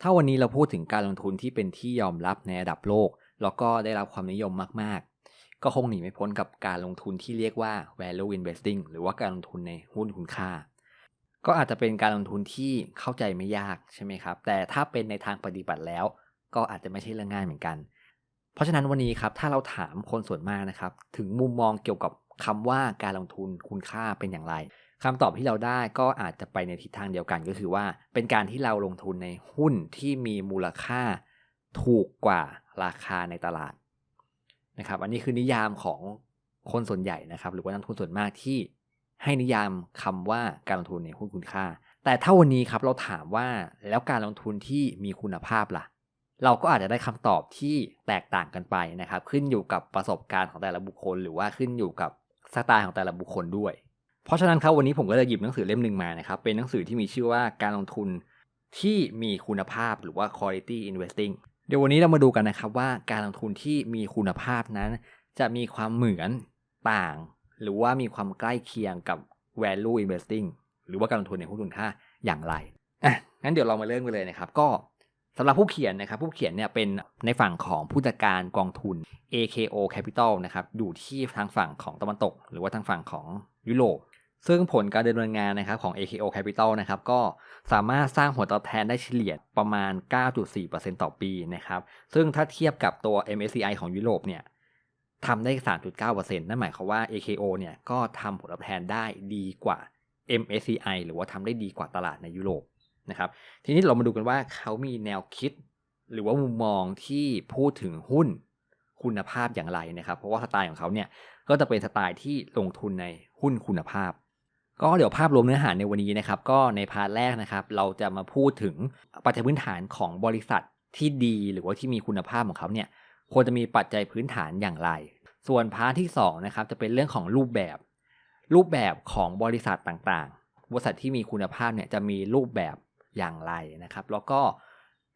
ถ้าวันนี้เราพูดถึงการลงทุนที่เป็นที่ยอมรับในระดับโลก แล้วก็ได้รับความนิยมมาก ๆ ก็คงหนีไม่พ้นกับการลงทุนที่เรียกว่า value investing หรือว่าการลงทุนในหุ้นคุณค่า ก็อาจจะเป็นการลงทุนที่เข้าใจไม่ยากใช่ไหมครับ แต่ถ้าเป็นในทางปฏิบัติแล้ว ก็อาจจะไม่ใช่เรื่องง่ายเหมือนกัน เพราะฉะนั้นวันนี้ครับถ้าเราถามคนส่วนมากนะครับ ถึงมุมมองเกี่ยวกับคำว่าการลงทุนคุณค่าเป็นอย่างไร คำตอบที่เราได้ก็อาจจะไปในทิศทางเดียวกันก็คือว่า เป็นการที่เราลงทุนในหุ้นที่มีมูลค่าถูกกว่าราคาในตลาดนะครับ อันนี้คือนิยามของคนส่วนใหญ่นะครับ หรือว่านักทุนส่วนมากที่ให้นิยามคำว่าการลงทุนในหุ้นคุณค่า แต่ถ้าวันนี้ครับเราถามว่าแล้วการลงทุนที่มีคุณภาพล่ะ เราก็อาจจะได้คำตอบที่แตกต่างกันไปนะครับ ขึ้นอยู่กับประสบการณ์ของแต่ละบุคคล หรือว่าขึ้นอยู่กับสไตล์ของแต่ละบุคคลด้วย เพราะฉะนั้นครับวันนี้ผมก็จะหยิบหนังสือเล่มหนึ่งมานะครับ เป็นหนังสือที่มีชื่อว่าการลงทุนที่มีคุณภาพหรือว่า quality investing เดี๋ยววันนี้เรามาดูกันนะครับว่าการลงทุนที่มีคุณภาพนั้น จะมีความเหมือนต่าง หรือว่ามีความใกล้เคียงกับ value investing หรือว่าการลงทุนในหุ้นทุนค่าอย่างไรอะงั้นเดี๋ยวเรามาเริ่มกันเลยนะครับ ก็สำหรับผู้เขียนนะครับ ผู้เขียนเนี่ยเป็นในฝั่งของผู้จัดการกองทุน AKO Capital นะครับอยู่ที่ทางฝั่งของตะวันตก หรือว่าทางฝั่งของยุโรป ซึ่งผลการดำเนินงานนะครับของ AKO Capital นะครับก็สามารถสร้างผลตอบแทนได้เฉลี่ยประมาณ 9.4%ต่อปีนะครับ ซึ่งถ้าเทียบกับตัว MSCI ของยุโรปเนี่ยทำได้ 3.9%นั่นหมายความว่า AKO เนี่ยก็ทำผลตอบแทนได้ดีกว่า MSCI หรือว่าทำได้ดีกว่าตลาดในยุโรปนะครับ ทีนี้เรามาดูกันว่าเขามีแนวคิด หรือว่ามุมมองที่พูดถึงหุ้นคุณภาพอย่างไรนะครับ เพราะว่าสไตล์ของเขาเนี่ยก็จะเป็นสไตล์ที่ลงทุนในหุ้นคุณภาพ ก็เดี๋ยวภาพรวมเนื้อหาในวันนี้นะครับ ก็ในพาร์ทแรกนะครับ เราจะมาพูดถึงปัจจัยพื้นฐานของบริษัทที่ดีหรือว่าที่มีคุณภาพของเขาเนี่ยควรจะมีปัจจัยพื้นฐานอย่างไร ส่วนพาร์ทที่2นะครับจะเป็นเรื่องของรูปแบบ รูปแบบของบริษัทต่างๆ บริษัทที่มีคุณภาพเนี่ยจะมีรูปแบบอย่างไรนะครับ แล้วก็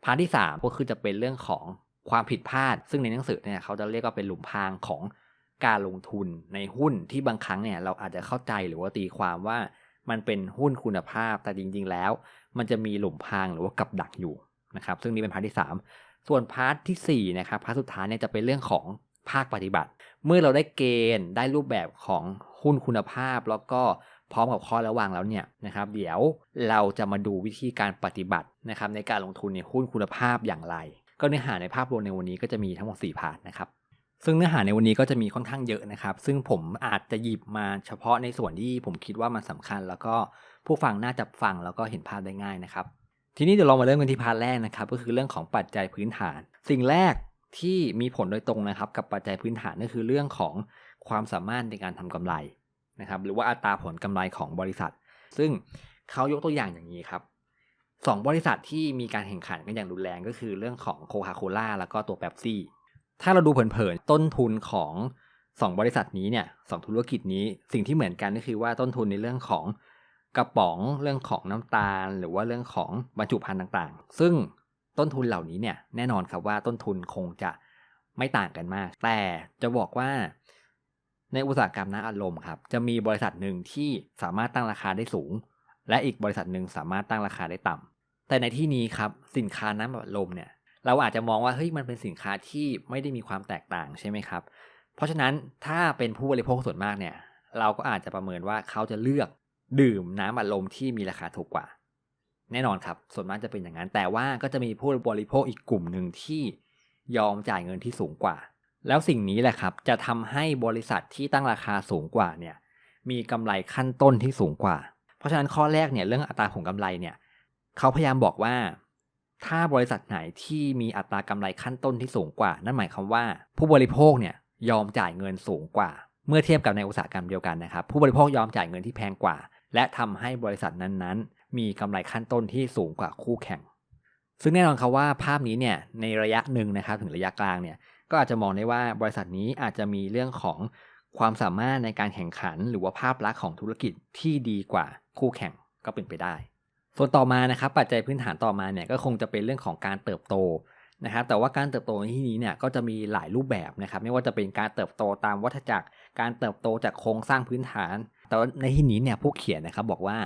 พาร์ทที่ 3 ก็คือจะเป็นเรื่องของความผิดพลาด ซึ่งในหนังสือเนี่ยเขาจะเรียกว่าเป็นหลุมพรางของ การลงทุนในหุ้นที่บางครั้งเนี่ยเราอาจจะเข้าใจหรือว่าตีความว่ามันเป็นหุ้นคุณภาพแต่จริง ๆ แล้ว มันจะมีหลุมพรางหรือว่ากับดักอยู่นะครับ ซึ่งนี่เป็นพาร์ทที่ 3 ส่วนพาร์ทที่4นะครับพาร์ทสุดท้ายเนี่ยจะเป็นเรื่องของภาคปฏิบัติ เมื่อเราได้เกณฑ์ได้รูปแบบของหุ้นคุณภาพ แล้วก็พร้อมกับข้อระวังแล้วเนี่ยนะครับ เดี๋ยวเราจะมาดูวิธีการปฏิบัตินะครับในการลงทุนในหุ้นคุณภาพอย่างไร ก็เนื้อหาในภาพรวมในวันนี้ก็จะมีทั้งหมด4พาร์ทนะครับ ซึ่งเนื้อหาในวันนี้ก็จะมีค่อนข้างเยอะนะครับ ซึ่งผมอาจจะหยิบมาเฉพาะในส่วนที่ผมคิดว่ามันสาคัญ แล้วก็ผู้ฟังน่าจะฟังแล้วก็เห็นภาพได้ง่ายนะครับ ทีนี้เดี๋ยวเรามาเริ่มกันที่พาร์ทแรกนะครับ ก็คือเรื่องของปัจจัยพื้นฐาน สิ่งแรกที่มีผลโดยตรงนะครับ กับปัจจัยพื้นฐานก็คือเรื่องของความสามารถในการทำกำไรนะครับ หรือว่าอัตราผลกำไรของบริษัท ซึ่งเขายกตัวอย่างอย่างนี้ครับสองบริษัทที่มีการแข่งขันกันอย่างรุนแรงก็คือเรื่องของโคคาโคล่าแล้วก็ตัวเป๊ปซี่ ถ้าเราดูเผินๆต้นทุนของ2บริษัทนี้เนี่ยสธุรกิจนี้สิ่งที่เหมือนกันก็คือว่าต้นทุนในเรื่องของกระป๋องเรื่องของน้ำตาล หรือว่าเรื่องของบรรจุภัณฑ์ต่างๆ ซึ่งต้นทุนเหล่านี้เนี่ยแน่นอนครับว่าต้นทุนคงจะไม่ต่างกันมาก แต่จะบอกว่าในอุตสาหกรรมน้ำอารมณ์ครับจะมีบริษัทหนึ่งที่สามารถตั้งราคาได้สูง และอีกบริษัทหนึ่งสามารถตั้งราคาได้ต่ำแต่ในที่นี้ครับสินค้าน้ำอัดลมเนี่ย เราอาจจะมองว่าเฮ้ยมันเป็นสินค้าที่ไม่ได้มีความแตกต่างใช่ไหมครับ เพราะฉะนั้นถ้าเป็นผู้บริโภคส่วนมากเนี่ย เราก็อาจจะประเมินว่าเขาจะเลือกดื่มน้ำอัดลมที่มีราคาถูกกว่า แน่นอนครับ ส่วนมากจะเป็นอย่างนั้น แต่ว่าก็จะมีผู้บริโภคอีกกลุ่มหนึ่งที่ยอมจ่ายเงินที่สูงกว่า แล้วสิ่งนี้แหละครับ จะทำให้บริษัทที่ตั้งราคาสูงกว่าเนี่ยมีกำไรขั้นต้นที่สูงกว่า เพราะฉะนั้นข้อแรกเนี่ยเรื่องอัตราผลกำไรเนี่ยเขาพยายามบอกว่า ถ้าบริษัทไหนที่มีอัตรากำไรขั้นต้นที่สูงกว่า นั่นหมายความว่า ผู้บริโภคเนี่ยยอมจ่ายเงินสูงกว่า เมื่อเทียบกับในอุตสาหกรรมเดียวกันนะครับ ผู้บริโภคยอมจ่ายเงินที่แพงกว่า และทำให้บริษัทนั้นๆ มีกำไรขั้นต้นที่สูงกว่าคู่แข่ง ซึ่งแน่นอนครับว่าภาพนี้เนี่ยในระยะหนึ่งนะครับถึงระยะกลางเนี่ยก็อาจจะมองได้ว่าบริษัทนี้อาจจะมีเรื่องของความสามารถในการแข่งขัน หรือว่าภาพลักษณ์ของธุรกิจที่ดีกว่าคู่แข่งก็เป็นไปได้ ส่วนต่อมานะครับปัจจัยพื้นฐานต่อมาเนี่ยก็คงจะเป็นเรื่องของการเติบโตนะครับแต่ว่าการเติบโตในที่นี้เนี่ยก็จะมีหลายรูปแบบนะครับไม่ว่าจะเป็นการเติบโตตามวัฏจักร การเติบโตจากโครงสร้างพื้นฐาน แต่ว่าในที่นี้เนี่ยผู้เขียนนะครับบอกว่า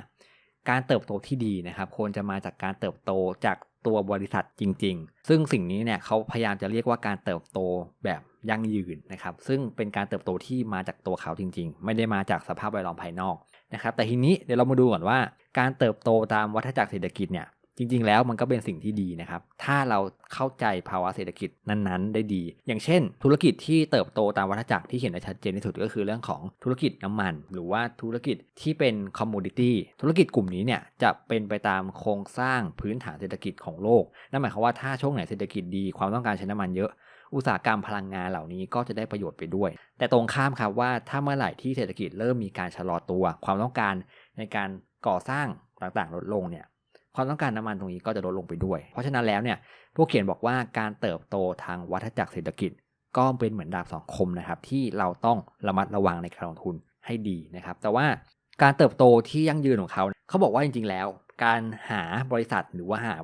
การเติบโตที่ดีนะครับควรจะมาจากการเติบโตจากตัวบริษัทจริง ๆ ซึ่งสิ่งนี้เนี่ยเขาพยายามจะเรียกว่าการเติบโตแบบยั่งยืนนะครับซึ่งเป็นการเติบโตที่มาจากตัวเขาจริง ๆ ไม่ได้มาจากสภาพแวดล้อมภายนอก นะครับแต่ทีนี้เดี๋ยวเรามาดูก่อนว่า การเติบโตตามวัฏจักรเศรษฐกิจเนี่ยจริง ๆ แล้วมันก็เป็นสิ่งที่ดีนะครับ ถ้าเราเข้าใจภาวะเศรษฐกิจนั้นๆ ได้ดี อย่างเช่น ธุรกิจที่เติบโตตามวัฏจักรที่เห็นได้ชัดเจนที่สุดก็คือเรื่องของธุรกิจน้ำมัน หรือว่าธุรกิจที่เป็นคอมมูดิตี้ธุรกิจกลุ่มนี้เนี่ยจะเป็นไปตามโครงสร้างพื้นฐานเศรษฐกิจของโลก นั่นหมายความว่าถ้าช่วงไหนเศรษฐกิจดีความต้องการใช้น้ำมันเยอะ อุตสาหกรรมพลังงานเหล่านี้ก็จะได้ประโยชน์ไปด้วย แต่ตรงข้ามครับว่าถ้าเมื่อไหร่ที่เศรษฐกิจเริ่มมีการชะลอตัว ความต้องการในการก่อสร้างต่างๆ ลดลงเนี่ยความต้องการน้ำมันตรงนี้ก็จะลดลงไปด้วย เพราะฉะนั้นแล้วเนี่ยพวกเขียนบอกว่าการเติบโตทางวัฏจักรเศรษฐกิจ ก็เป็นเหมือนดาบสองคมนะครับที่เราต้องระมัดระวังในการลงทุนให้ดีนะครับ แต่ว่าการเติบโตที่ยั่งยืนของเขา เขาบอกว่าจริงๆแล้ว การหาบริษัทหรือว่าหา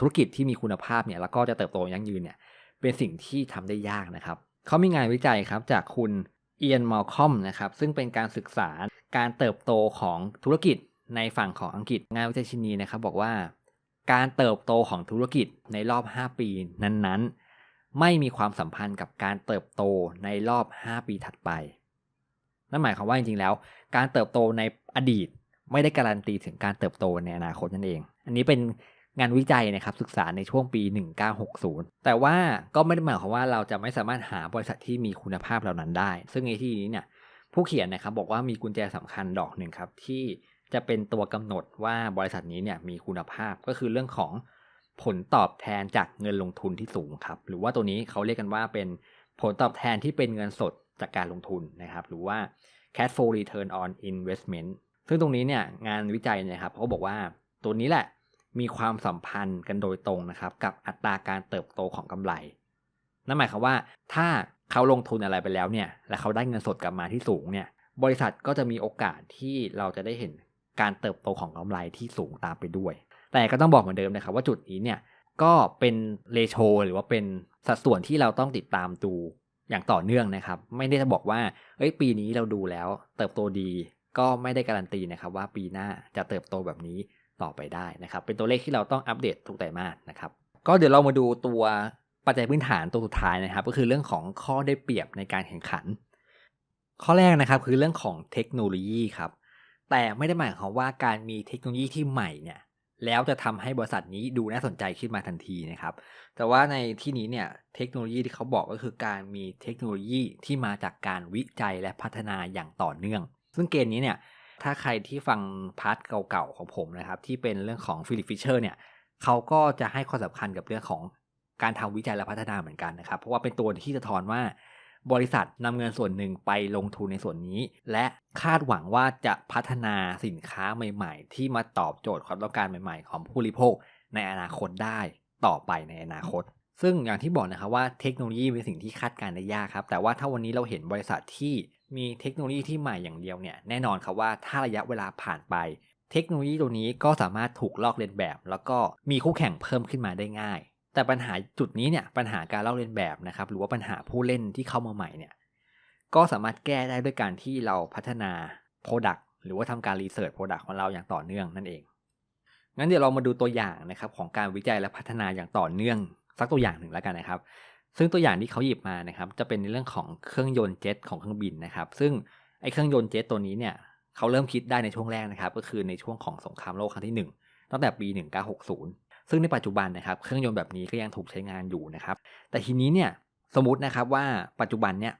ธุรกิจที่มีคุณภาพเนี่ยแล้วก็จะเติบโตยั่งยืนเนี่ย เป็นสิ่งที่ทำได้ยากนะครับ เขามีงานวิจัยครับจากคุณเอียนมอลคอมนะครับซึ่งเป็นการศึกษาการเติบโตของธุรกิจในฝั่งของอังกฤษงานวิจัยชิ้นนี้นะครับ บอกว่า การเติบโตของธุรกิจในรอบ 5 ปีนั้นๆ ไม่มีความสัมพันธ์กับการเติบโตในรอบ 5 ปีถัดไปนั่นหมายความว่าจริงๆแล้ว การเติบโตในอดีตไม่ได้การันตีถึงการเติบโตในอนาคตนั่นเอง อันนี้เป็น งานวิจัยนะครับศึกษาในช่วงปี 1960 แต่ว่าก็ไม่ได้หมายความว่าเราจะไม่สามารถหาบริษัทที่มีคุณภาพเหล่านั้นได้ ซึ่งในที่นี้เนี่ยผู้เขียนนะครับบอกว่ามีกุญแจสำคัญดอกหนึ่งครับที่จะเป็นตัวกำหนดว่าบริษัทนี้เนี่ยมีคุณภาพก็คือเรื่องของผลตอบแทนจากเงินลงทุนที่สูงครับหรือว่าตัวนี้เขาเรียกกันว่าเป็นผลตอบแทนที่เป็นเงินสดจากการลงทุนนะครับ หรือว่า cash flow return on investment ซึ่งตรงนี้เนี่ยงานวิจัยนี่ยครับเขาบอกว่าตัวนี้แหละ มีความสัมพันธ์กันโดยตรงนะครับ กับอัตราการเติบโตของกำไร นั่นหมายความว่าถ้าเขาลงทุนอะไรไปแล้วเนี่ย และเขาได้เงินสดกลับมาที่สูงเนี่ย บริษัทก็จะมีโอกาสที่เราจะได้เห็นการเติบโตของกำไรที่สูงตามไปด้วย แต่ก็ต้องบอกเหมือนเดิมนะครับว่าจุดนี้เนี่ยก็เป็นเลโชหรือว่าเป็นสัดส่วนที่เราต้องติดตามดูอย่างต่อเนื่องนะครับ ไม่ได้จะบอกว่าเอ้ยปีนี้เราดูแล้ว เติบโตดีก็ไม่ได้การันตีนะครับว่าปีหน้าจะเติบโตแบบนี้ ต่อไปได้นะครับ เป็นตัวเลขที่เราต้องอัปเดตทุกไตรมาสนะครับ ก็เดี๋ยวเรามาดูตัวปัจจัยพื้นฐานตัวสุดท้ายนะครับ ก็คือเรื่องของข้อได้เปรียบในการแข่งขัน ข้อแรกนะครับคือเรื่องของเทคโนโลยีครับแต่ไม่ได้หมายความว่าการมีเทคโนโลยีที่ใหม่เนี่ยแล้วจะทำให้บริษัทนี้ดูน่าสนใจขึ้นมาทันทีนะครับ แต่ว่าในที่นี้เนี่ยเทคโนโลยีที่เขาบอกก็คือการมีเทคโนโลยีที่มาจากการวิจัยและพัฒนาอย่างต่อเนื่อง ซึ่งเกณฑ์นี้เนี่ย ถ้าใครที่ฟังพาร์ทเก่าๆของผมนะครับ ที่เป็นเรื่องของฟิลิปฟิชเชอร์เนี่ยเขาก็จะให้ความสำคัญกับเรื่องของการทำวิจัยและพัฒนาเหมือนกันนะครับ เพราะว่าเป็นตัวที่จะทอนว่า บริษัทนำเงินส่วนหนึ่งไปลงทุนในส่วนนี้ และคาดหวังว่าจะพัฒนาสินค้าใหม่ ๆ ที่มาตอบโจทย์ความต้องการใหม่ ๆ ของผู้บริโภคในอนาคตได้ต่อไปในอนาคต ซึ่งอย่างที่บอกนะครับว่าเทคโนโลยีเป็นสิ่งที่คาดการณ์ได้ยากครับ แต่ว่าถ้าวันนี้เราเห็นบริษัทที่ มีเทคโนโลยีที่ใหม่อย่างเดียวเนี่ยแน่นอนครับว่าถ้าระยะเวลาผ่านไป เทคโนโลยีตัวนี้ก็สามารถถูกลอกเลียนแบบ แล้วก็มีคู่แข่งเพิ่มขึ้นมาได้ง่าย แต่ปัญหาจุดนี้เนี่ยปัญหาการลอกเลียนแบบนะครับหรือว่าปัญหาผู้เล่นที่เข้ามาใหม่เนี่ยก็สามารถแก้ได้ด้วยการที่เราพัฒนา Product หรือว่าทำการรีเสิร์ช Product ของเราอย่างต่อเนื่องนั่นเองงั้นเดี๋ยวเรามาดูตัวอย่างนะครับของการวิจัยและพัฒนาอย่างต่อเนื่องสักตัวอย่างหนึ่งแล้วกันนะครับ ซึ่งตัวอย่างที่เขาหยิบมานะครับจะเป็นในเรื่องของเครื่องยนต์เจ็ตของเครื่องบินนะครับ ซึ่งไอ้เครื่องยนต์เจ็ตตัวนี้เนี่ยเขาเริ่มคิดได้ในช่วงแรกนะครับ ก็คือในช่วงของสงครามโลกครั้งที่ 1 ตั้งแต่ปี 1960 ซึ่งในปัจจุบันนะครับเครื่องยนต์แบบนี้ก็ยังถูกใช้งานอยู่นะครับ แต่ทีนี้เนี่ยสมมตินะครับว่าปัจจุบันเนี่ย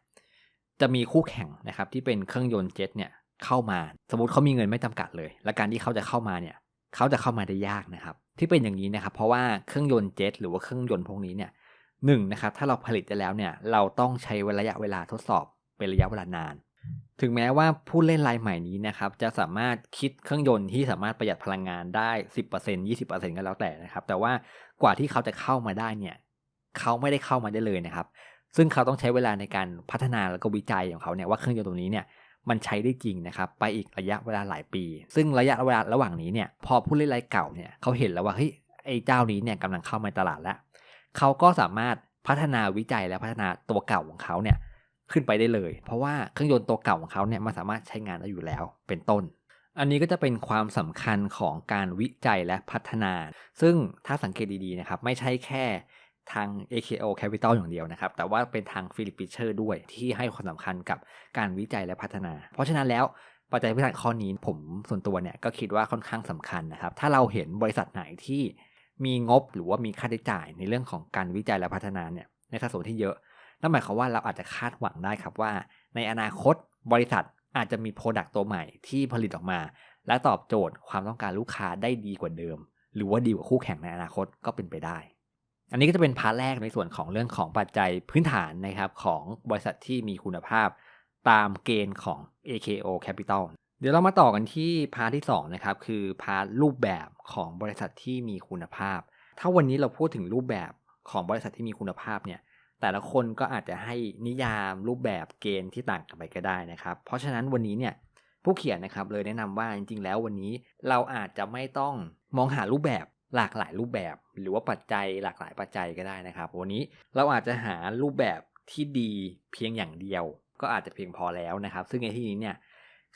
จะมีคู่แข่งนะครับที่เป็นเครื่องยนต์เจ็ตเนี่ยเข้ามา สมมติเขามีเงินไม่จำกัดเลย และการที่เขาจะเข้ามาเนี่ยเขาจะเข้ามาได้ยากนะครับ ที่เป็นอย่างนี้นะครับ เพราะว่าเครื่องยนต์เจ็ตหรือว่าเครื่องยนต์พวกนี้เนี่ย หนึ่งนะครับถ้าเราผลิตได้แล้วเนี่ยเราต้องใช้ระยะเวลาทดสอบเป็นระยะเวลานาน ถึงแม้ว่าผู้เล่นรายใหม่นี้นะครับจะสามารถคิดเครื่องยนต์ที่สามารถประหยัดพลังงานได้ 10% 20%ก็แล้วแต่นะครับ แต่ว่ากว่าที่เขาจะเข้ามาได้เนี่ยเขาไม่ได้เข้ามาได้เลยนะครับ ซึ่งเขาต้องใช้เวลาในการพัฒนาแล้วก็วิจัยของเขาเนี่ยว่าเครื่องยนต์ตัวนี้เนี่ยมันใช้ได้จริงนะครับไปอีกระยะเวลาหลายปี ซึ่งระยะเวลาระหว่างนี้เนี่ยพอผู้เล่นรายเก่าเนี่ยเขาเห็นแล้วว่าเฮ้ยไอ้เจ้านี้เนี่ยกำลังเข้ามาตลาดแล้ว เขาก็สามารถพัฒนาวิจัยและพัฒนาตัวเก่าของเขาเนี่ยขึ้นไปได้เลย เพราะว่าเครื่องยนต์ตัวเก่าของเขาเนี่ยมันสามารถใช้งานได้อยู่แล้วเป็นต้น อันนี้ก็จะเป็นความสำคัญของการวิจัยและพัฒนา ซึ่งถ้าสังเกตดีๆนะครับไม่ใช่แค่ทาง AKO Capital อย่างเดียวนะครับ แต่ว่าเป็นทางฟิลิปปิเชอร์ด้วยที่ให้ความสำคัญกับการวิจัยและพัฒนา เพราะฉะนั้นแล้วปัจจัยพื้นฐานข้อนี้ผมส่วนตัวเนี่ยก็คิดว่าค่อนข้างสำคัญนะครับ ถ้าเราเห็นบริษัทไหนที่ มีงบหรือว่ามีค่าใช้จ่ายในเรื่องของการวิจัยและพัฒนาเนี่ยในสัดส่วนที่เยอะนั่นหมายความว่าเราอาจจะคาดหวังได้ครับว่า ในอนาคตบริษัทอาจจะมีโปรดักต์ตัวใหม่ที่ผลิตออกมา และตอบโจทย์ความต้องการลูกค้าได้ดีกว่าเดิม หรือว่าดีกว่าคู่แข่งในอนาคตก็เป็นไปได้ อันนี้ก็จะเป็นพาร์ทแรกในส่วนของเรื่องของปัจจัยพื้นฐานนะครับของบริษัทที่มีคุณภาพ ตามเกณฑ์ของ AKO Capital เดี๋ยวเรามาต่อกันที่พาร์ทที่2นะครับคือพาร์ทรูปแบบของบริษัทที่มีคุณภาพ ถ้าวันนี้เราพูดถึงรูปแบบของบริษัทที่มีคุณภาพเนี่ยแต่ละคนก็อาจจะให้นิยามรูปแบบเกณฑ์ที่ต่างกันไปก็ได้นะครับ เพราะฉะนั้นวันนี้เนี่ยผู้เขียนนะครับเลยแนะนำว่าจริงๆ แล้ววันนี้เราอาจจะไม่ต้องมองหารูปแบบหลากหลายรูปแบบ หรือว่าปัจจัยหลากหลายปัจจัยก็ได้นะครับ วันนี้เราอาจจะหารูปแบบที่ดีเพียงอย่างเดียว ก็อาจจะเพียงพอแล้วนะครับ ซึ่งในที่นี้เนี่ย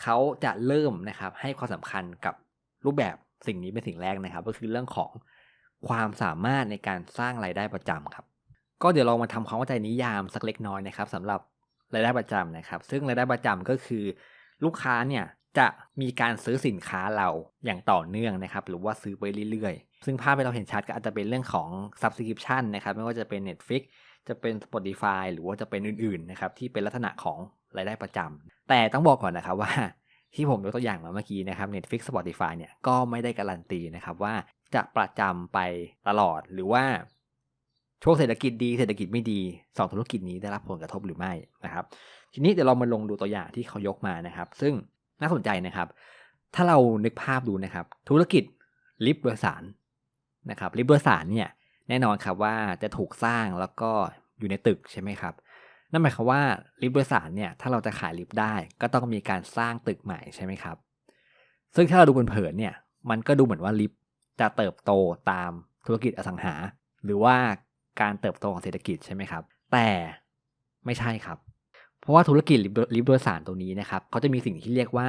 เขาจะเริ่มนะครับให้ความสำคัญกับรูปแบบสิ่งนี้เป็นสิ่งแรกนะครับ ก็คือเรื่องของความสามารถในการสร้างรายได้ประจำครับ ก็เดี๋ยวเรามาทำความเข้าใจนิยามสักเล็กน้อยนะครับสำหรับรายได้ประจำนะครับ ซึ่งรายได้ประจำก็คือ ลูกค้าเนี่ยจะมีการซื้อสินค้าเราอย่างต่อเนื่องนะครับ หรือว่าซื้อไปเรื่อยๆ ซึ่งภาพที่เราเห็นชัดก็อาจจะเป็นเรื่องของ subscription นะครับ ไม่ว่าจะเป็น Netflix จะเป็น Spotify หรือว่าจะเป็นอื่นๆนะครับที่เป็นลักษณะของ รายได้ประจำแต่ต้องบอกก่อนนะครับว่าที่ผมยกตัวอย่างมาเมื่อกี้นะครับ Netflix Spotify เนี่ยก็ไม่ได้การันตีนะครับว่าจะประจำไปตลอดหรือว่าช่วงเศรษฐกิจดีเศรษฐกิจไม่ดีสองธุรกิจนี้ได้รับผลกระทบหรือไม่นะครับ ทีนี้เดี๋ยวเรามาลงดูตัวอย่างที่เขายกมานะครับ ซึ่งน่าสนใจนะครับ ถ้าเรานึกภาพดูนะครับ ธุรกิจลิฟต์โดยสารนะครับลิฟต์โดยสารเนี่ยแน่นอนครับว่าจะถูกสร้างแล้วก็อยู่ในตึกใช่ไหมครับ นั่นหมายความว่าลิฟต์โดยสารเนี่ยถ้าเราจะขายลิฟต์ได้ ก็ต้องมีการสร้างตึกใหม่ใช่ไหมครับ ซึ่งถ้าเราดูเผินๆเนี่ยมันก็ดูเหมือนว่าลิฟต์จะเติบโตตามธุรกิจอสังหา หรือว่าการเติบโตของเศรษฐกิจใช่ไหมครับ แต่ไม่ใช่ครับ เพราะว่าธุรกิจลิฟต์โดยสารตัวนี้นะครับเขาจะมีสิ่งที่เรียกว่า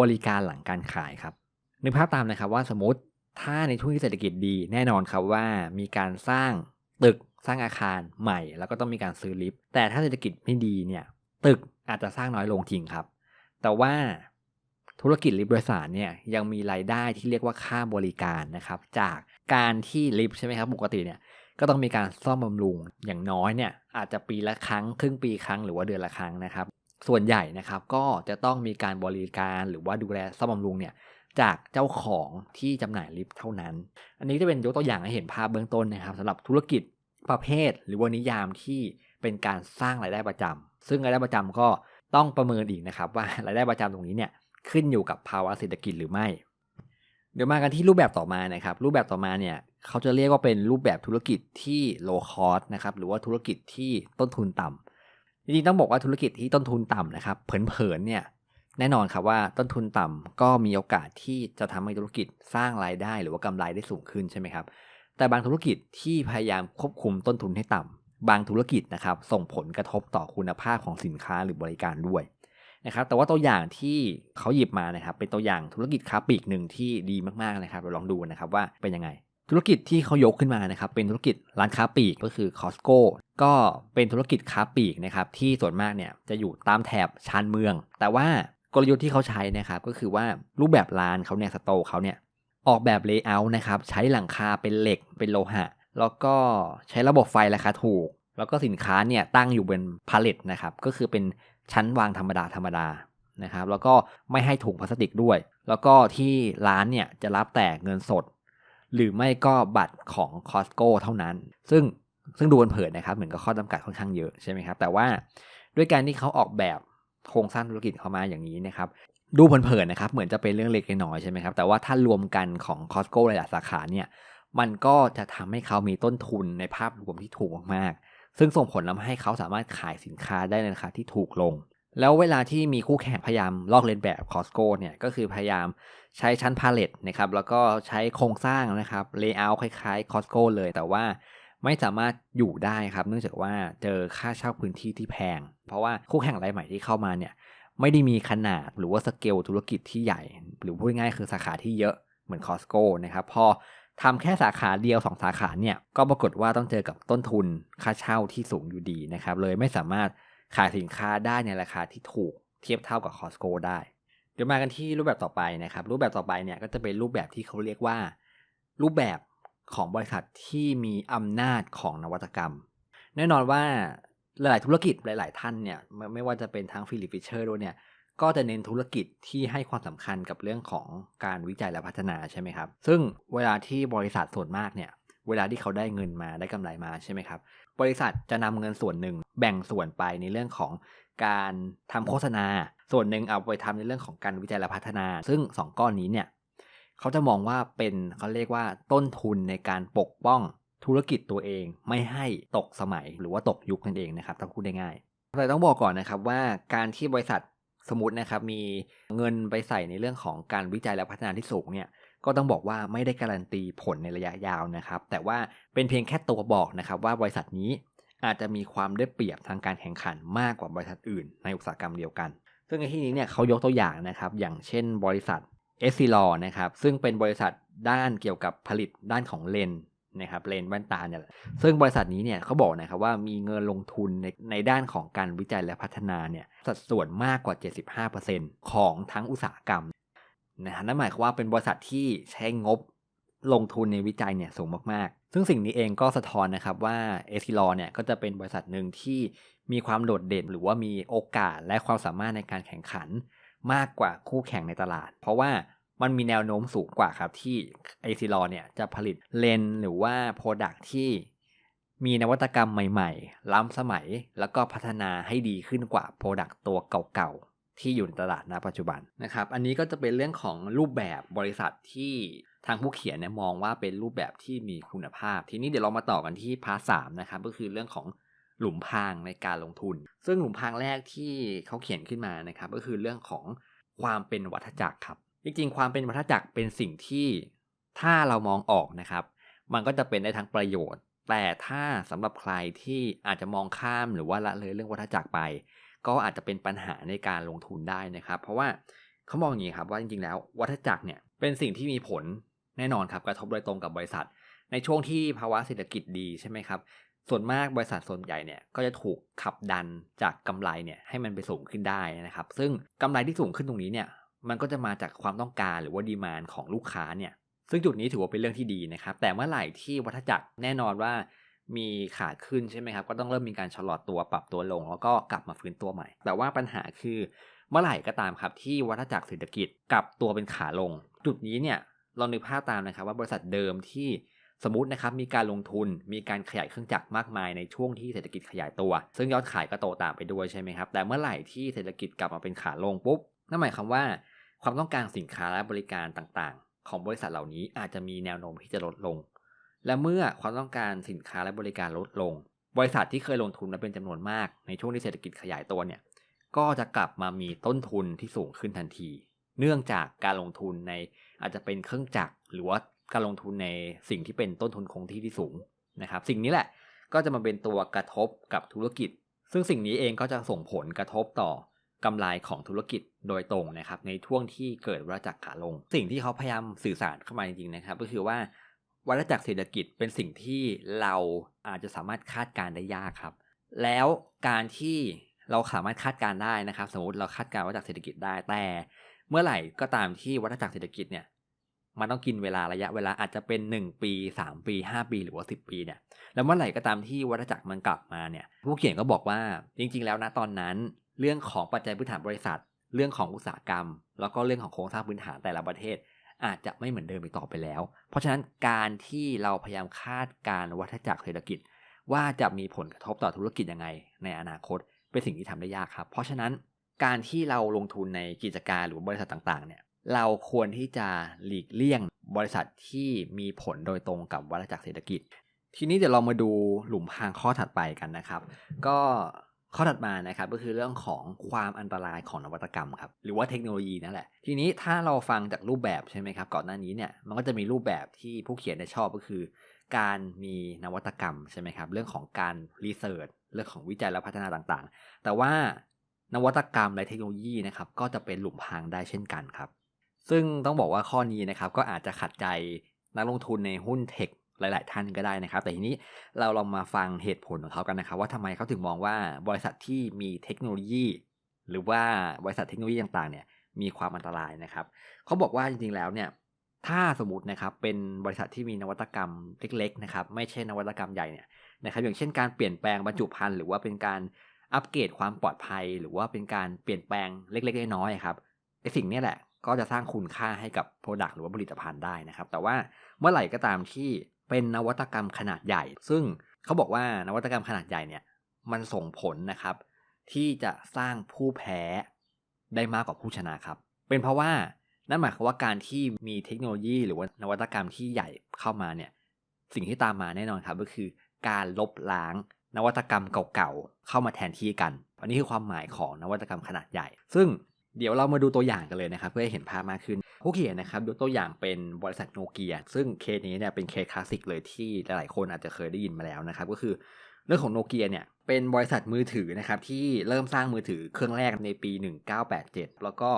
บริการหลังการขายครับนึกภาพตามนะครับว่าสมมติถ้าในช่วงที่เศรษฐกิจดีแน่นอนครับว่ามีการสร้างตึก สร้างอาคารใหม่ แล้วก็ต้องมีการซื้อลิฟต์แต่ถ้าเศรษฐกิจไม่ดีเนี่ยตึกอาจจะสร้างน้อยลงจริงครับ แต่ว่าธุรกิจลิฟต์โดยสารเนี่ยยังมีรายได้ที่เรียกว่าค่าบริการนะครับ จากการที่ลิฟต์ใช่ไหมครับปกติเนี่ยก็ต้องมีการซ่อมบำรุงอย่างน้อยเนี่ยอาจจะปีละครั้งครึ่งปีครั้งหรือว่าเดือนละครั้งนะครับ ส่วนใหญ่นะครับก็จะต้องมีการบริการหรือว่าดูแลซ่อมบำรุงเนี่ยจากเจ้าของที่จำหน่ายลิฟต์เท่านั้น อันนี้จะเป็นยกตัวอย่างให้เห็นภาพเบื้องต้นนะครับสำหรับธุรกิจ ประเภทหรือว่านิยามที่เป็นการสร้างรายได้ประจำซึ่งรายได้ประจำก็ต้องประเมินอีกนะครับ ว่ารายได้ประจำตรงนี้เนี่ยขึ้นอยู่กับภาวะเศรษฐกิจหรือไม่ เดี๋ยวมากันที่รูปแบบต่อมานะครับ รูปแบบต่อมาเนี่ยเขาจะเรียกว่าเป็นรูปแบบธุรกิจที่ low cost นะครับหรือว่าธุรกิจที่ต้นทุนต่ำจริงๆต้องบอกว่าธุรกิจที่ต้นทุนต่ำนะครับเผินๆเนี่ยแน่นอนครับว่าต้นทุนต่ำก็มีโอกาสที่จะทำให้ธุรกิจสร้างรายได้หรือว่ากำไรได้สูงขึ้นใช่ไหมครับ แต่บางธุรกิจที่พยายามควบคุมต้นทุนให้ต่ำบางธุรกิจนะครับส่งผลกระทบต่อคุณภาพของสินค้าหรือบริการด้วยนะครับแต่ว่าตัวอย่างที่เขาหยิบมานะครับเป็นตัวอย่างธุรกิจค้าปลีกหนึ่งที่ดีมากๆนะครับเราลองดูนะครับว่าเป็นยังไง ธุรกิจที่เขายกขึ้นมานะครับเป็นธุรกิจร้านค้าปลีกก็คือ Costco ก็เป็นธุรกิจค้าปลีกนะครับที่ส่วนมากเนี่ยจะอยู่ตามแถบชานเมือง แต่ว่ากลยุทธ์ที่เขาใช้นะครับก็คือว่ารูปแบบร้านเขาเนี่ยสโตเขาเนี่ย ออกแบบเลเยอร์นะครับใช้หลังคาเป็นเหล็กเป็นโลหะ แล้วก็ใช้ระบบไฟราคาถูก แล้วก็สินค้าเนี่ยตั้งอยู่บนพาเลตนะครับก็คือเป็นชั้นวางธรรมดาธรรมดานะครับแล้วก็ไม่ให้ถุงพลาสติกด้วย แล้วก็ที่ร้านเนี่ยจะรับแต่เงินสด หรือไม่ก็บัตรของ Costco เท่านั้น ซึ่งซึ่งดูเผินนะครับเหมือนกับข้อจำกัดค่อนข้างเยอะใช่ไหมครับแต่ว่าด้วยการที่เขาออกแบบโครงสร้างธุรกิจเข้ามาอย่างนี้นะครับ ดูเผินๆนะครับ เหมือนจะเป็นเรื่องเล็กน้อยใช่ไหมครับ แต่ว่าถ้ารวมกันของ Costco หลายสาขาเนี่ยมันก็จะทำให้เขามีต้นทุนในภาพรวมที่ถูกมากๆ ซึ่งส่งผลทำให้เขาสามารถขายสินค้าได้ในราคาที่ถูกลง แล้วเวลาที่มีคู่แข่งพยายามลอกเลียนแบบ Costco เนี่ยก็คือพยายามใช้ชั้นพาเลตนะครับแล้วก็ใช้โครงสร้างนะครับเลเยอร์คล้ายๆคอสโก้เลย แต่ว่าไม่สามารถอยู่ได้ครับ เนื่องจากว่าเจอค่าเช่าพื้นที่ที่แพง เพราะว่าคู่แข่งรายใหม่ที่เข้ามาเนี่ย ไม่ได้มีขนาดหรือว่าสเกลธุรกิจที่ใหญ่ หรือพูดง่ายๆคือสาขาที่เยอะเหมือนคอสโก้นะครับพอทำแค่สาขาเดียว 2 สาขาเนี่ยก็ปรากฏว่าต้องเจอกับต้นทุนค่าเช่าที่สูงอยู่ดีนะครับเลยไม่สามารถขายสินค้าได้ในราคาที่ถูกเทียบเท่ากับคอสโก้ได้เดี๋ยวมากันที่รูปแบบต่อไปนะครับ รูปแบบต่อไปเนี่ยก็จะเป็นรูปแบบที่เขาเรียกว่า รูปแบบของบริษัทที่มีอำนาจของนวัตกรรม แน่นอนว่า หลาย ๆ ธุรกิจหลาย ๆ ท่านเนี่ยไม่ไม่ว่าจะเป็นทั้งฟิลิปฟิเชอร์ด้วยเนี่ยก็จะเน้นธุรกิจที่ให้ความสำคัญกับเรื่องของการวิจัยและพัฒนาใช่ไหมครับ ซึ่งเวลาที่บริษัทส่วนมากเนี่ย เวลาที่เขาได้เงินมาได้กำไรมาใช่ไหมครับ บริษัทจะนำเงินส่วนหนึ่งแบ่งส่วนไปในเรื่องของการทำโฆษณา ส่วนหนึ่งเอาไปทำในเรื่องของการวิจัยและพัฒนา ซึ่ง 2 ก้อนนี้เนี่ยเขาจะมองว่าเป็นเขาเรียกว่าต้นทุนในการปกป้อง ธุรกิจตัวเองไม่ให้ตกสมัยหรือว่าตกยุคนั่นเองนะครับต้องพูดได้ง่ายแต่ต้องบอกก่อนนะครับว่าการที่บริษัทสมมตินะครับมีเงินไปใส่ในเรื่องของการวิจัยและพัฒนาที่สูงเนี่ยก็ต้องบอกว่าไม่ได้การันตีผลในระยะยาวนะครับ แต่ว่าเป็นเพียงแค่ตัวบอกนะครับว่าบริษัทนี้อาจจะมีความได้เปรียบทางการแข่งขันมากกว่าบริษัทอื่น ในอุตสาหกรรมเดียวกัน ซึ่งในที่นี้เนี่ยเขายกตัวอย่างนะครับ อย่างเช่นบริษัทเอซิลอนะครับซึ่งเป็นบริษัทด้านเกี่ยวกับผลิตด้านของเลน นะครับเลนแว่นตาเนี่ยซึ่งบริษัทนี้เนี่ยเขาบอกนะครับว่ามีเงินลงทุนในในด้านของการวิจัยและพัฒนาเนี่ยสัดส่วนมากกว่า 75%ของทั้งอุตสาหกรรมนะฮะนั่นหมายความว่าเป็นบริษัทที่ใช้งบลงทุนในวิจัยเนี่ยสูงมากๆ ซึ่งสิ่งนี้เองก็สะท้อนนะครับว่าเอทิลอเนี่ยก็จะเป็นบริษัทหนึ่งที่มีความโดดเด่น หรือว่ามีโอกาสและความสามารถในการแข่งขันมากกว่าคู่แข่งในตลาด เพราะว่า มันมีแนวโน้มสูงกว่าครับที่ไอซิลอเนี่ยจะผลิตเลนหรือว่าโปรดักที่มีนวัตกรรมใหม่ๆ ล้ำสมัยแล้วก็พัฒนาให้ดีขึ้นกว่าโปรดักตัวเก่าๆ ที่อยู่ในตลาดณปัจจุบันนะครับ อันนี้ก็จะเป็นเรื่องของรูปแบบบริษัทที่ทางผู้เขียนเนี่ยมองว่าเป็นรูปแบบที่มีคุณภาพ ทีนี้เดี๋ยวเรามาต่อกันที่พาร์ทสามนะครับก็คือเรื่องของหลุมพรางในการลงทุน ซึ่งหลุมพรางแรกที่เขาเขียนขึ้นมานะครับ ก็คือเรื่องของความเป็นวัฏจักรครับ จริงๆ ความเป็นวัฏจักรเป็นสิ่งที่ถ้าเรามองออกนะครับ มันก็จะเป็นได้ทั้งประโยชน์ แต่ถ้าสำหรับใครที่อาจจะมองข้ามหรือว่าละเลยเรื่องวัฏจักรไป ก็อาจจะเป็นปัญหาในการลงทุนได้นะครับ เพราะว่าเขามองอย่างนี้ครับว่าจริงๆ แล้ววัฏจักรเนี่ยเป็นสิ่งที่มีผลแน่นอนครับกระทบโดยตรงกับบริษัท ในช่วงที่ภาวะเศรษฐกิจดีใช่ไหมครับส่วนมากบริษัทส่วนใหญ่เนี่ยก็จะถูกขับดันจากกำไรเนี่ยให้มันไปสูงขึ้นได้นะครับ ซึ่งกำไรที่สูงขึ้นตรงนี้เนี่ย มันก็จะมาจากความต้องการหรือว่าดีมานของลูกค้าเนี่ย ซึ่งจุดนี้ถือว่าเป็นเรื่องที่ดีนะครับ แต่เมื่อไหร่ที่วัฏจักรแน่นอนว่ามีขาขึ้นใช่ไหมครับ ก็ต้องเริ่มมีการชะลอตัวปรับตัวลง แล้วก็กลับมาฟื้นตัวใหม่ แต่ว่าปัญหาคือเมื่อไหร่ก็ตามครับที่วัฏจักรเศรษฐกิจกลับตัวเป็นขาลง จุดนี้เนี่ยลองนึกภาพตามนะครับว่าบริษัทเดิมที่สมมตินะครับมีการลงทุนมีการขยายเครื่องจักรมากมายในช่วงที่เศรษฐกิจขยายตัว ซึ่งยอดขายก็โตตามไปด้วยใช่ไหมครับแต่เมื่อไหร่ที่เศรษฐกิจกลับมาเป็นขาลงปุ๊บนั่นหมายความว่า ความต้องการสินค้าและบริการต่างๆ ของบริษัทเหล่านี้อาจจะมีแนวโน้มที่จะลดลง และเมื่อความต้องการสินค้าและบริการลดลง บริษัทที่เคยลงทุนมาเป็นจำนวนมากในช่วงที่เศรษฐกิจขยายตัวเนี่ยก็จะกลับมามีต้นทุนที่สูงขึ้นทันที เนื่องจากการลงทุนในอาจจะเป็นเครื่องจักรหรือว่าการลงทุนในสิ่งที่เป็นต้นทุนคงที่ที่สูงนะครับ สิ่งนี้แหละก็จะมาเป็นตัวกระทบกับธุรกิจ ซึ่งสิ่งนี้เองก็จะส่งผลกระทบต่อ กำไรของธุรกิจโดยตรงนะครับในช่วงที่เกิดวัฏจักรขาลง สิ่งที่เขาพยายามสื่อสารเข้ามาจริงๆนะครับ ก็คือว่าวัฏจักรเศรษฐกิจเป็นสิ่งที่เราอาจจะสามารถคาดการได้ยากครับ แล้วการที่เราสามารถคาดการได้นะครับ สมมติเราคาดการวัฏจักรเศรษฐกิจได้แต่ เมื่อไหร่ก็ตามที่วัฏจักรเศรษฐกิจเนี่ยมันต้องกินเวลาระยะเวลาอาจจะเป็น 1 ปี 3 ปี 5 ปีหรือว่า 10 ปีเนี่ยแล้วเมื่อไหร่ก็ตามที่วัฏจักรมันกลับมาเนี่ยผู้เขียนก็บอกว่าจริง ๆ แล้วนะตอนนั้น เรื่องของปัจจัยพื้นฐานบริษัท เรื่องของอุตสาหกรรม แล้วก็เรื่องของโครงสร้างพื้นฐานแต่ละประเทศ อาจจะไม่เหมือนเดิมอีกต่อไปแล้ว เพราะฉะนั้นการที่เราพยายามคาดการวัฏจักรเศรษฐกิจ ว่าจะมีผลกระทบต่อธุรกิจยังไง ในอนาคตเป็นสิ่งที่ทำได้ยากครับ เพราะฉะนั้นการที่เราลงทุนในกิจการหรือบริษัทต่างๆเนี่ยเราควรที่จะหลีกเลี่ยงบริษัทที่มีผลโดยตรงกับวัฏจักรเศรษฐกิจ ทีนี้เดี๋ยวเรามาดูหลุมพรางข้อถัดไปกันนะครับ ก็ ข้อถัดมานะครับก็คือเรื่องของความอันตรายของนวัตกรรมครับหรือว่าเทคโนโลยีนั่นแหละ ทีนี้ถ้าเราฟังจากรูปแบบใช่ไหมครับก่อนหน้านี้เนี่ยมันก็จะมีรูปแบบที่ผู้เขียนชอบก็คือ การมีนวัตกรรมใช่ไหมครับเรื่องของการรีเสิร์ชเรื่องของวิจัยและพัฒนาต่างๆ แต่ว่านวัตกรรมและเทคโนโลยีนะครับก็จะเป็นหลุมพรางได้เช่นกันครับ ซึ่งต้องบอกว่าข้อนี้นะครับก็อาจจะขัดใจนักลงทุนในหุ้นเทค หลาย ๆ ท่านก็ได้นะครับ แต่ทีนี้เราลองมาฟังเหตุผลของเขากันนะครับ ว่าทำไมเขาถึงมองว่าบริษัทที่มีเทคโนโลยี หรือว่าบริษัทเทคโนโลยีต่าง ๆ เนี่ยมีความอันตรายนะครับเขาบอกว่าจริง ๆ แล้วเนี่ยถ้าสมมตินะครับเป็นบริษัทที่มีนวัตกรรมเล็ก ๆ นะครับ ไม่ใช่นวัตกรรมใหญ่เนี่ยนะครับ อย่างเช่นการเปลี่ยนแปลงบรรจุภัณฑ์หรือว่าเป็นการอัปเกรดความปลอดภัย หรือว่าเป็นการเปลี่ยนแปลงเล็ก ๆ น้อยๆครับไอสิ่งนี้แหละก็จะสร้างคุณค่าให้กับ Product หรือว่าผลิตภัณฑ์ได้นะครับ แต่ว่าเมื่อไหร่ก็ตามที่ เป็นนวัตกรรมขนาดใหญ่ ซึ่งเขาบอกว่านวัตกรรมขนาดใหญ่เนี่ยมันส่งผลนะครับ ที่จะสร้างผู้แพ้ได้มากกว่าผู้ชนะครับ เป็นเพราะว่านั่นหมายความว่าการที่มีเทคโนโลยี หรือว่านวัตกรรมที่ใหญ่เข้ามาเนี่ยสิ่งที่ตามมาแน่นอนครับก็คือการลบล้างนวัตกรรมเก่าๆเข้ามาแทนที่กัน อันนี้คือความหมายของนวัตกรรมขนาดใหญ่ ซึ่ง เดี๋ยวเรามาดูตัวอย่างกันเลยนะครับ เพื่อให้เห็นภาพมากขึ้นผู้เขียนนะครับยกตัวอย่างเป็นบริษัทโนเกียซึ่งเคสนี้เนี่ยเป็นเคสคลาสสิกเลยที่หลายๆคนอาจจะเคยได้ยินมาแล้วนะครับ ก็คือเรื่องของโนเกียเนี่ยเป็นบริษัทมือถือนะครับที่เริ่มสร้างมือถือเครื่องแรกในปี 1987 แล้วก็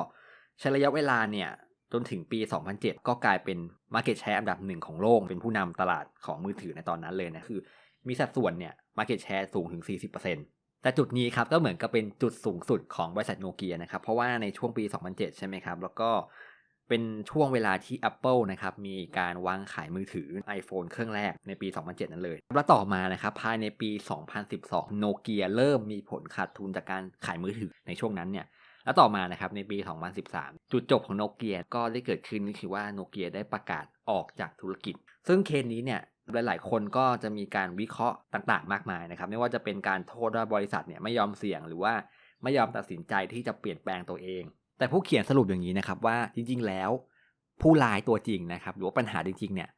ใช้ระยะเวลาเนี่ยจนถึงปี 2007 ก็กลายเป็น Market Share อันดับหนึ่งของโลก เป็นผู้นำตลาดของมือถือในตอนนั้นเลยนะคือ มีสัดส่วนเนี่ย Market Share สูงถึง 40% แต่จุดนี้ครับก็เหมือนกับเป็นจุดสูงสุดของบริษัทโนเกียนะครับ เพราะว่าในช่วงปี 2007 ใช่ไหมครับ แล้วก็เป็นช่วงเวลาที่ Apple นะครับมีการวางขายมือถือ iPhone เครื่องแรกในปี 2007 นั้นเลย แล้วต่อมานะครับภายในปี 2012 โนเกียเริ่มมีผลขาดทุนจากการขายมือถือในช่วงนั้นเนี่ยแล้วต่อมานะครับในปี 2013 จุดจบของโนเกียก็ได้เกิดขึ้นก็คือว่าโนเกียได้ประกาศออกจากธุรกิจ ซึ่งเคสนี้เนี่ย หลาย ๆ คนก็จะมีการวิเคราะห์ต่าง ๆ มากมายนะครับ ไม่ว่าจะเป็นการโทษว่าบริษัทเนี่ยไม่ยอมเสี่ยงหรือว่าไม่ยอมตัดสินใจที่จะเปลี่ยนแปลงตัวเอง แต่ผู้เขียนสรุปอย่างนี้นะครับว่าจริง ๆ แล้ว ผู้ร้ายตัวจริงนะครับ หรือว่าปัญหาจริง ๆ เนี่ย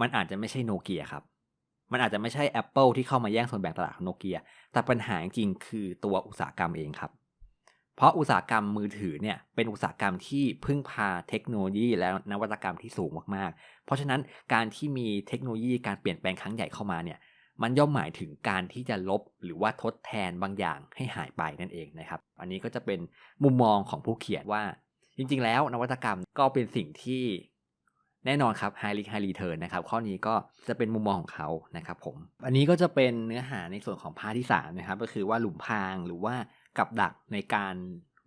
มันอาจจะไม่ใช่โนเกียครับ มันอาจจะไม่ใช่ Apple ที่เข้ามาแย่งส่วนแบ่งตลาดของโนเกีย แต่ปัญหาจริงๆคือตัวอุตสาหกรรมเองครับ เพราะอุตสาหกรรมมือถือเนี่ยเป็นอุตสาหกรรมที่พึ่งพาเทคโนโลยีและนวัตกรรมที่สูงมากๆ เพราะฉะนั้นการที่มีเทคโนโลยีการเปลี่ยนแปลงครั้งใหญ่เข้ามาเนี่ยมันย่อมหมายถึงการที่จะลบหรือว่าทดแทนบางอย่างให้หายไปนั่นเองนะครับ อันนี้ก็จะเป็นมุมมองของผู้เขียนว่า จริงๆ แล้วนวัตกรรมก็เป็นสิ่งที่แน่นอนครับ high risk high return นะครับ ข้อนี้ก็จะเป็นมุมมองของเขานะครับผม อันนี้ก็จะเป็นเนื้อหาในส่วนของพาร์ทที่3นะครับ ก็คือว่าหลุมพรางหรือว่า กับดักในการ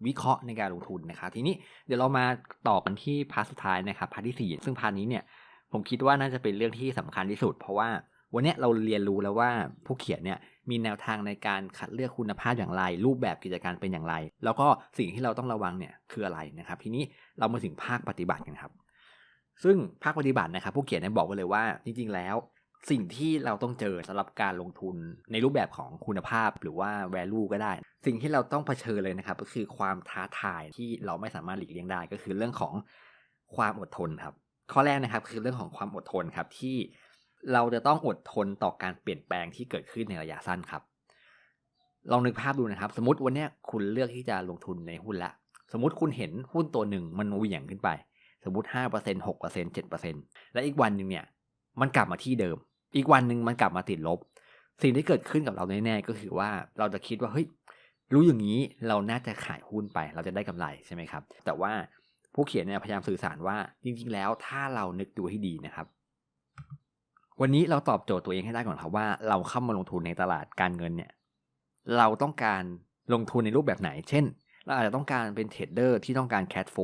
วิเคราะห์ในการลงทุนนะครับทีนี้เดี๋ยวเรามาต่อกันที่พาร์ทสุดท้ายนะครับพาร์ทที่ 4 ซึ่งพาร์ทนี้เนี่ยผมคิดว่าน่าจะเป็นเรื่องที่สำคัญที่สุด เพราะว่าวันนี้เราเรียนรู้แล้วว่าผู้เขียนเนี่ยมีแนวทางในการคัดเลือกคุณภาพอย่างไร รูปแบบกิจการเป็นอย่างไร แล้วก็สิ่งที่เราต้องระวังเนี่ยคืออะไรนะครับ ทีนี้เรามาถึงภาคปฏิบัติกันครับ ซึ่งภาคปฏิบัตินะครับ ผู้เขียนได้บอกไว้เลยว่าจริงๆแล้ว สิ่งที่เราต้องเจอสำหรับการลงทุนในรูปแบบของคุณภาพหรือว่า value ก็ได้ สิ่งที่เราต้องเผชิญเลยนะครับ ก็คือความท้าทายที่เราไม่สามารถหลีกเลี่ยงได้ ก็คือเรื่องของความอดทนครับ ข้อแรกนะครับคือเรื่องของความอดทนครับที่เราจะต้องอดทนต่อการเปลี่ยนแปลงที่เกิดขึ้นในระยะสั้นครับลองนึกภาพดูนะครับ สมมติวันนี้คุณเลือกที่จะลงทุนในหุ้นละ สมมติคุณเห็นหุ้นตัวหนึ่งมันเหวี่ยงขึ้นไป สมมติ5% 6% 7%และอีกวันหนึ่งเนี่ยมันกลับมาที่เดิม อีกวันหนึ่งมันกลับมาติดลบ สิ่งที่เกิดขึ้นกับเราแน่ๆก็คือว่าเราจะคิดว่าเฮ้ยรู้อย่างนี้เราน่าจะขายหุ้นไป เราจะได้กำไรใช่ไหมครับ แต่ว่าผู้เขียนเนี่ยพยายามสื่อสารว่าจริง ๆ แล้วถ้าเรานึกดูให้ดีนะครับ วันนี้เราตอบโจทย์ตัวเองให้ได้ก่อนครับว่าเราเข้ามาลงทุนในตลาดการเงินเนี่ยเราต้องการลงทุนในรูปแบบไหน เช่น เราอาจจะต้องการเป็นเทรดเดอร์ที่ต้องการแคดโฟ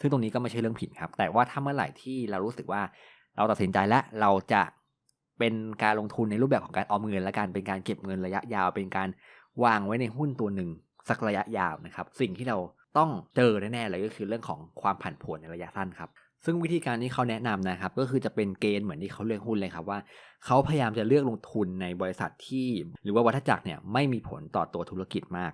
ซึ่งตรงนี้ก็ไม่ใช่เรื่องผิดครับ แต่ว่าถ้าเมื่อไหร่ที่เรารู้สึกว่าเราตัดสินใจและเราจะ เป็นการลงทุนในรูปแบบของการออมเงินและการเป็นการเก็บเงินระยะยาว เป็นการวางไว้ในหุ้นตัวหนึ่งสักระยะยาวนะครับ สิ่งที่เราต้องเจอแน่ๆเลยก็คือเรื่องของความผันผวนในระยะสั้นครับ ซึ่งวิธีการที่เขาแนะนำนะครับ ก็คือจะเป็นเกณฑ์เหมือนที่เขาเลือกหุ้นเลยครับว่าเขาพยายามจะเลือกลงทุนในบริษัทที่ หรือว่าวัฏจักรเนี่ยไม่มีผลต่อตัวธุรกิจมาก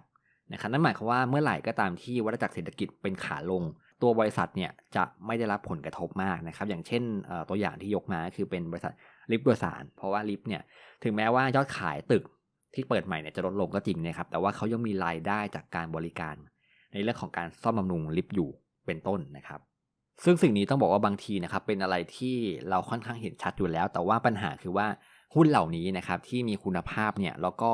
นะครับนั่นหมายความว่าเมื่อไหร่ก็ตามที่วัฏจักรเศรษฐกิจเป็นขาลง ตัวบริษัทเนี่ยจะไม่ได้รับผลกระทบมากนะครับ อย่างเช่นตัวอย่างที่ยกมาคือเป็นบริษัท ลิฟต์โดยสาร เพราะว่าลิฟต์เนี่ยถึงแม้ว่ายอดขายตึกที่เปิดใหม่เนี่ยจะลดลงก็จริงนะครับแต่ว่าเขายังมีรายได้จากการบริการ ในเรื่องของการซ่อมบำรุงลิฟต์อยู่เป็นต้นนะครับซึ่งสิ่งนี้ต้องบอกว่าบางทีนะครับเป็นอะไรที่เราค่อนข้างเห็นชัดอยู่แล้ว แต่ว่าปัญหาคือว่าหุ้นเหล่านี้นะครับที่มีคุณภาพเนี่ยแล้วก็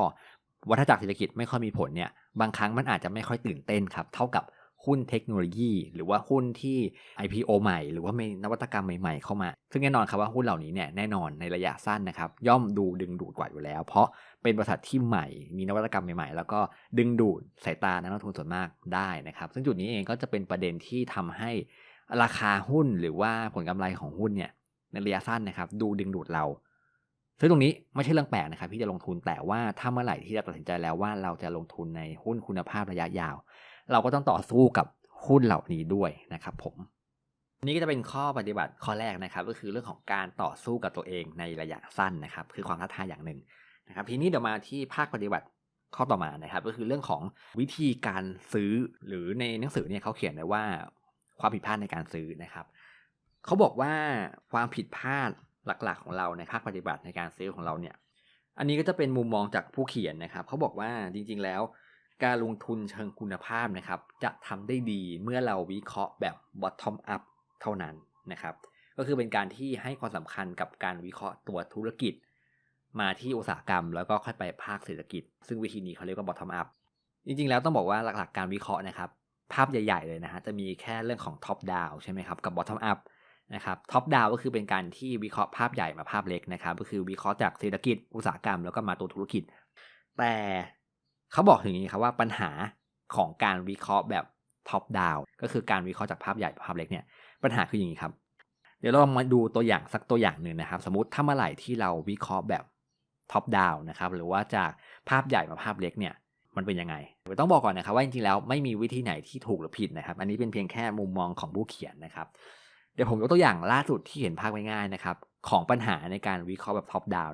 วัฏจักรเศรษฐกิจไม่ค่อยมีผลเนี่ยบางครั้งมันอาจจะไม่ค่อยตื่นเต้นครับเท่ากับ หุ้นเทคโนโลยี หรือว่าหุ้นที่ IPO ใหม่ หรือว่ามีนวัตกรรมใหม่ๆเข้ามา ซึ่งแน่นอนครับว่าหุ้นเหล่านี้เนี่ยแน่นอนในระยะสั้นนะครับย่อมดูดึงดูดกว่าอยู่แล้ว เพราะเป็นบริษัทที่ใหม่ มีนวัตกรรมใหม่ๆ แล้วก็ดึงดูดสายตานักลงทุนส่วนมากได้นะครับ ซึ่งจุดนี้เองก็จะเป็นประเด็นที่ทำให้ราคาหุ้นหรือว่าผลกำไรของหุ้นเนี่ยในระยะสั้นนะครับดูดึงดูดเราซึ่งตรงนี้ไม่ใช่เรื่องแปลกนะครับที่จะลงทุนแต่ว่าถ้าเมื่อไหร่ที่เราตัดสินใจแล้วว่าเราจะลงทุนในหุ้นคุณภาพระยะยาว เราก็ต้องต่อสู้กับหุ้นเหล่านี้ด้วยนะครับผมนี่ก็จะเป็นข้อปฏิบัติข้อแรกนะครับ ก็คือเรื่องของการต่อสู้กับตัวเองในระยะสั้นนะครับ คือความท้าทายอย่างหนึ่งนะครับทีนี้เดี๋ยวมาที่ภาคปฏิบัติข้อต่อมานะครับ ก็คือเรื่องของวิธีการซื้อหรือในหนังสือเนี่ยเขาเขียนไว้ว่าความผิดพลาดในการซื้อนะครับเขาบอกว่าความผิดพลาดหลักๆของเราในภาคปฏิบัติในการซื้อของเราเนี่ย อันนี้ก็จะเป็นมุมมองจากผู้เขียนนะครับเขาบอกว่าจริง ๆ แล้ว การลงทุนเชิงคุณภาพนะครับ จะทำได้ดีเมื่อเราวิเคราะห์แบบ bottom up เท่านั้นนะครับ ก็คือเป็นการที่ให้ความสำคัญกับการวิเคราะห์ตัวธุรกิจ มาที่อุตสาหกรรม แล้วก็ค่อยไปภาคเศรษฐกิจ ซึ่งวิธีนี้เขาเรียกว่า bottom up จริงๆ แล้วต้องบอกว่าหลักๆ การวิเคราะห์นะครับ ภาพใหญ่ๆ เลยนะฮะจะมีแค่เรื่องของ top down ใช่ไหมครับกับ bottom up นะครับท็อปดาวก็คือเป็นการที่วิเคราะห์ภาพใหญ่มาภาพเล็กนะครับ ก็คือวิเคราะห์จากเศรษฐกิจอุตสาหกรรมแล้วก็มาตัวธุรกิจ แต่ เขาบอกถึงอย่างนี้ครับว่าปัญหาของการวิเคราะห์แบบท็อปดาวก็คือการวิเคราะห์จากภาพใหญ่ภาพเล็กเนี่ยปัญหาคืออย่างนี้ครับ เดี๋ยวเรามาดูตัวอย่างสักตัวอย่างหนึ่งนะครับ สมมติถ้าเมื่อไหร่ที่เราวิเคราะห์แบบท็อปดาวนะครับหรือว่าจากภาพใหญ่มาภาพเล็กเนี่ยมันเป็นยังไงต้องบอกก่อนนะครับว่าจริงๆแล้วไม่มีวิธีไหนที่ถูกหรือผิดนะครับ อันนี้เป็นเพียงแค่มุมมองของผู้เขียนนะครับ เดี๋ยวผมยกตัวอย่างล่าสุดที่เห็นภาพง่ายๆนะครับของปัญหาในการวิเคราะห์แบบท็อปดาว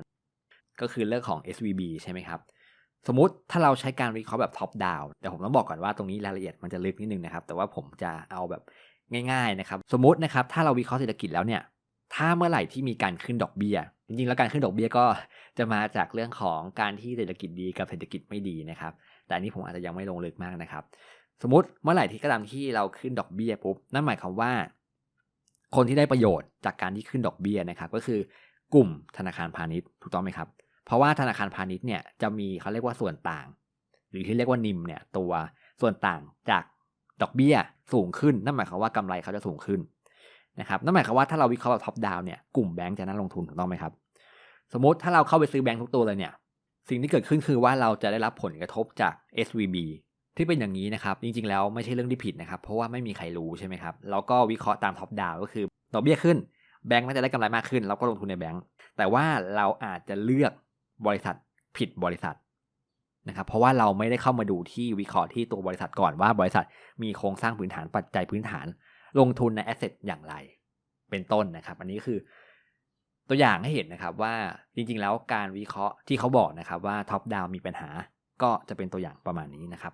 ก็คือเรื่องของ SVB ใช่ไหมครับ สมมติถ้าเราใช้การวิเคราะห์แบบท็อปดาวแต่ผมต้องบอกก่อนว่าตรงนี้รายละเอียดมันจะลึกนิดนึงนะครับ แต่ว่าผมจะเอาแบบง่ายๆนะครับ สมมตินะครับ ถ้าเราวิเคราะห์เศรษฐกิจแล้วเนี่ย ถ้าเมื่อไหร่ที่มีการขึ้นดอกเบี้ย จริงๆ แล้วการขึ้นดอกเบี้ยก็จะมาจากเรื่องของการที่เศรษฐกิจดีกับเศรษฐกิจไม่ดีนะครับ แต่อันนี้ผมอาจจะยังไม่ลงลึกมากนะครับ สมมติเมื่อไหร่ที่กระดามที่เราขึ้นดอกเบี้ยปุ๊บ นั่นหมายความว่า คนที่ได้ประโยชน์จากการที่ขึ้นดอกเบี้ยนะครับ ก็คือกลุ่มธนาคารพาณิชย์ถูกต้องไหมครับ เพราะว่าธนาคารพาณิชย์เนี่ยจะมีเขาเรียกว่าส่วนต่าง หรือที่เรียกว่านิมเนี่ยตัวส่วนต่างจากดอกเบี้ยสูงขึ้นนั่นหมายความว่ากำไรเขาจะสูงขึ้นนะครับนั่นหมายความว่าถ้าเราวิเคราะห์แบบท็อปดาวเนี่ยกลุ่มแบงก์จะน่าลงทุนถูกต้องไหมครับ สมมติถ้าเราเข้าไปซื้อแบงก์ทุกตัวเลยเนี่ยสิ่งที่เกิดขึ้นคือว่าเราจะได้รับผลกระทบจาก SVB ที่เป็นอย่างนี้นะครับ จริงๆ แล้วไม่ใช่เรื่องที่ผิดนะครับ เพราะว่าไม่มีใครรู้ใช่ไหมครับแล้วก็วิเคราะห์ตามท็อปดาวก็คือดอกเบี้ยขึ้นแบงก์ก็จะได้กำไรมากขึ้น เราก็ลงทุนในแบงก์แต่ว่าเราอาจจะเลือก บริษัทผิดบริษัทนะครับเพราะว่าเราไม่ได้เข้ามาดูที่วิเคราะห์ที่ตัวบริษัทก่อนว่าบริษัทมีโครงสร้างพื้นฐานปัจจัยพื้นฐาน ลงทุนในแอสเซทอย่างไร เป็นต้นนะครับ อันนี้คือตัวอย่างให้เห็นนะครับว่าจริงๆแล้วการวิเคราะห์ที่เขาบอกนะครับว่าท็อปดาวมีปัญหาก็จะเป็นตัวอย่างประมาณนี้นะครับ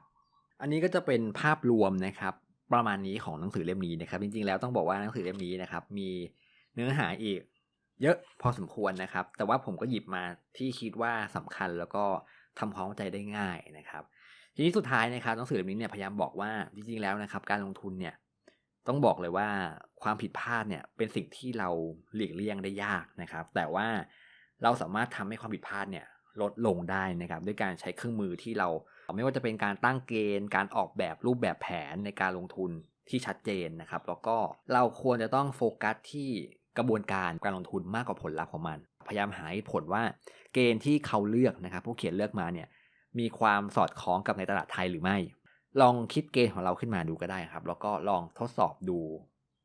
อันนี้ก็จะเป็นภาพรวมนะครับ ประมาณนี้ของหนังสือเล่มนี้นะครับ จริงๆแล้วต้องบอกว่าหนังสือเล่มนี้นะครับ มีเนื้อหาอีก เยอะพอสมควรนะครับ แต่ว่าผมก็หยิบมาที่คิดว่าสำคัญแล้วก็ทำความเข้าใจได้ง่ายนะครับ ทีนี้สุดท้ายนะครับหนังสือเล่มนี้เนี่ยพยายามบอกว่าจริงๆแล้วนะครับ การลงทุนเนี่ยต้องบอกเลยว่าความผิดพลาดเนี่ยเป็นสิ่งที่เราหลีกเลี่ยงได้ยากนะครับ แต่ว่าเราสามารถทำให้ความผิดพลาดเนี่ยลดลงได้นะครับ ด้วยการใช้เครื่องมือที่เราไม่ว่าจะเป็นการตั้งเกณฑ์ การออกแบบรูปแบบแผนในการลงทุนที่ชัดเจนนะครับ แล้วก็เราควรจะต้องโฟกัสที่ กระบวนการการลงทุนมากกว่าผลลัพธ์ของมัน พยายามหาผลว่าเกณฑ์ที่เขาเลือกนะครับผู้เขียนเลือกมาเนี่ยมีความสอดคล้องกับในตลาดไทยหรือไม่ ลองคิดเกณฑ์ของเราขึ้นมาดูก็ได้ครับ แล้วก็ลองทดสอบดู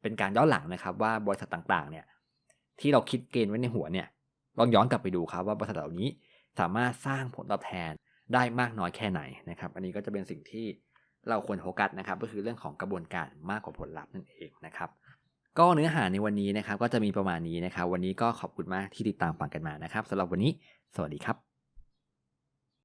เป็นการย้อนหลังนะครับ ว่าบริษัทต่างๆเนี่ยที่เราคิดเกณฑ์ไว้ในหัวเนี่ยลองย้อนกลับไปดูครับว่าบริษัทเหล่านี้สามารถสร้างผลตอบแทนได้มากน้อยแค่ไหนนะครับ อันนี้ก็จะเป็นสิ่งที่เราควรโฟกัสนะครับ ก็คือเรื่องของกระบวนการมากกว่าผลลัพธ์นั่นเองนะครับ ก็เนื้อหาในวันนี้นะครับก็จะมีประมาณนี้นะครับ วันนี้ก็ขอบคุณมากที่ติดตามฟังกันมานะครับสำหรับวันนี้ สวัสดีครับ